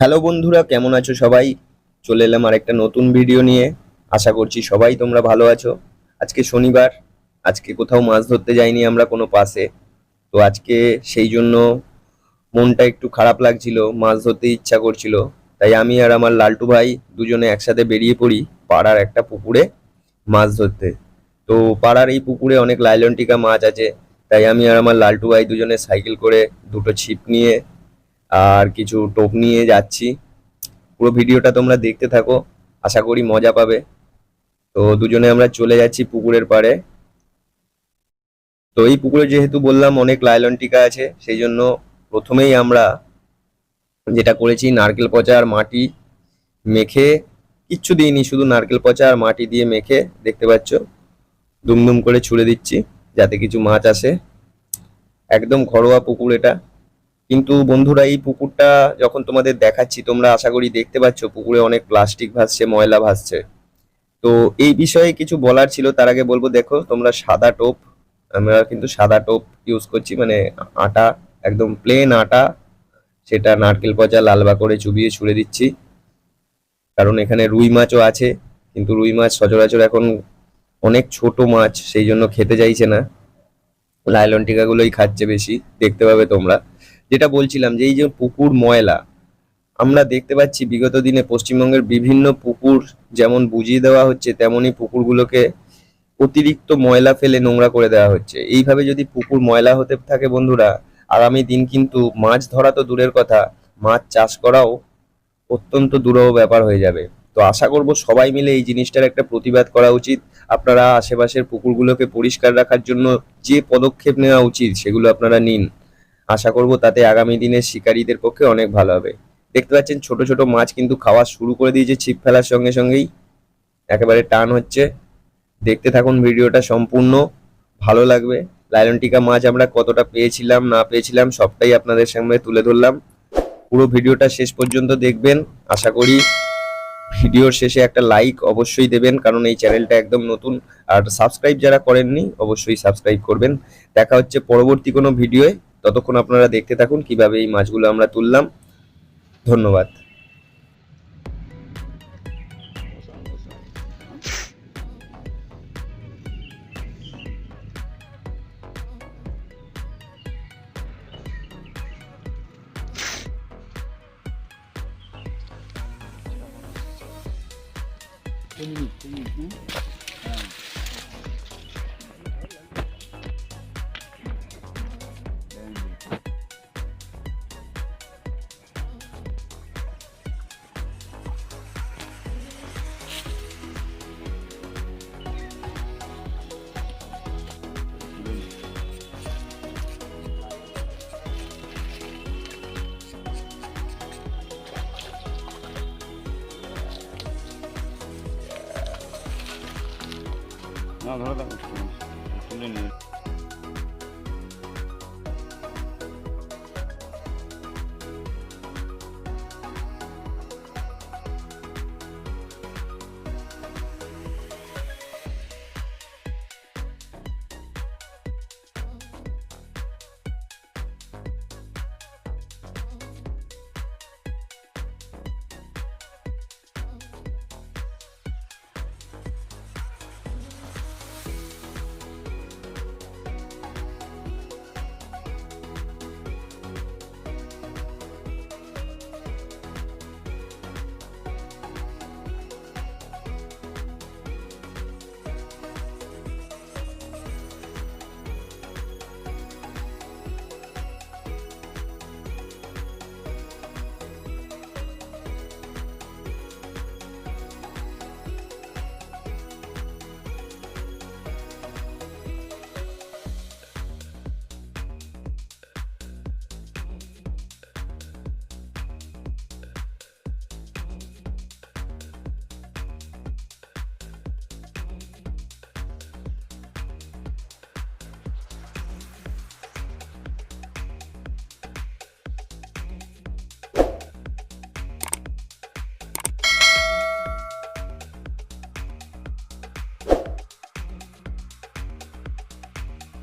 Hello বন্ধুরা, কেমন আছো সবাই? চলে এলাম আর একটা নতুন ভিডিও নিয়ে। আশা করছি সবাই তোমরা ভালো আছো। আজকে শনিবার, আজকে কোথাও মাছ ধরতে যাইনি আমরা কোনো পাশে। তো আজকে সেই জন্য মনটা একটু খারাপ লাগছিল, মাছ ধরতে ইচ্ছা করছিল। তাই আমি আর আমার লালটু ভাই দুজনে একসাথে বেরিয়ে পড়ি পাড়ার একটা পুকুরে মাছ ধরতে। তো পাড়ার এই পুকুরে অনেক লাইলনটিকা মাছ আছে। তাই আমি আর আমার লালটু ভাই দুজনে সাইকেল করে দুটো ছিপ নিয়ে আর কিছু টোপ নিয়ে যাচ্ছি। পুরো ভিডিওটা তোমরা দেখতে থাকো, আশা করি মজা পাবে। তো দুজনে আমরা চলে যাচ্ছি পুকুরের পাড়ে। তো এই পুকুরে যেহেতু বললাম অনেক লাইলন টিকা আছে, সেই জন্য প্রথমেই আমরা যেটা করেছি নারকেল পচা আর মাটি মেখে, কিচ্ছু দিইনি, শুধু নারকেল পচা আর মাটি দিয়ে মেখে, দেখতে পাচ্ছ, দুমদুম করে ছুড়ে দিচ্ছি। যাতে কিছু মাছ আসে। একদম ঘরোয়া পুকুর এটা। কিন্তু বন্ধুরা, এই পুকুরটা যখন তোমাদের দেখাচ্ছি, তোমরা আশা করি দেখতে পাচ্ছ, পুকুরে অনেক প্লাস্টিক ভাসছে, ময়লা ভাসছে। তো এই বিষয়ে কিছু বলার ছিল, তার আগে বলব, দেখো, তোমরা সাদা টোপ, আমরা কিন্তু সাদা টোপ ইউজ করছি মানে আটা, একদম প্লেন আটা, সেটা নারকেল পচা লালবা করে চুবিয়ে ছুড়ে দিচ্ছি। কারণ এখানে রুই মাছও আছে, কিন্তু রুই মাছ সচরাচর এখন অনেক ছোট মাছ, সেই জন্য খেতে চাইছে না। লাইলন টিকাগুলোই খাচ্ছে বেশি, দেখতে পাবে তোমরা। যেটা বলছিলাম যে এই যে পুকুর ময়লা, আমরা দেখতে পাচ্ছি বিগত দিনে পশ্চিমবঙ্গের বিভিন্ন পুকুর যেমন বুঝিয়ে দেওয়া হচ্ছে, তেমনই পুকুরগুলোকে অতিরিক্ত ময়লা ফেলে নোংরা করে দেওয়া হচ্ছে। এইভাবে যদি পুকুর ময়লা হতে থাকে বন্ধুরা, আগামী দিন কিন্তু মাছ ধরা তো দূরের কথা, মাছ চাষ করাও অত্যন্ত দুরূহ ব্যাপার হয়ে যাবে। তো আশা করব সবাই মিলে এই জিনিসটার একটা প্রতিবাদ করা উচিত। আপনারা আশেপাশের পুকুরগুলোকে পরিষ্কার রাখার জন্য যে পদক্ষেপ নেওয়া উচিত সেগুলো আপনারা নিন। আশা করব তাতে আগামী দিনের শিকারীদের পক্ষে অনেক ভালো হবে। দেখতে পাচ্ছেন ছোট ছোট মাছ কিন্তু খাওয়া শুরু করে দিয়েছে, ছিপ ফেলার সঙ্গে সঙ্গেই। একেবারে টান হচ্ছে। দেখতে থাকুন ভিডিওটা সম্পূর্ণ। ভালো লাগবে। লায়ন টিকা মাছ আমরা কতটা পেয়েছিলাম, না পেয়েছিলাম, সবটাই আপনাদের সামনে তুলে ধরলাম। পুরো ভিডিওটা শেষ পর্যন্ত দেখবেন। আশা করি ভিডিওর শেষে একটা লাইক অবশ্যই দেবেন, কারণ এই চ্যানেলটা একদম নতুন। আর সাবস্ক্রাইব যারা করেননি, অবশ্যই সাবস্ক্রাইব করবেন। দেখা হচ্ছে পরবর্তী কোনো ভিডিওয়ে ততক্ষণ আপনারা দেখতে থাকুন কীভাবে এই মাছগুলো আমরা তুললাম। ধন্যবাদ। Dominicano. না ধরে থাকো তুলে নিয়ে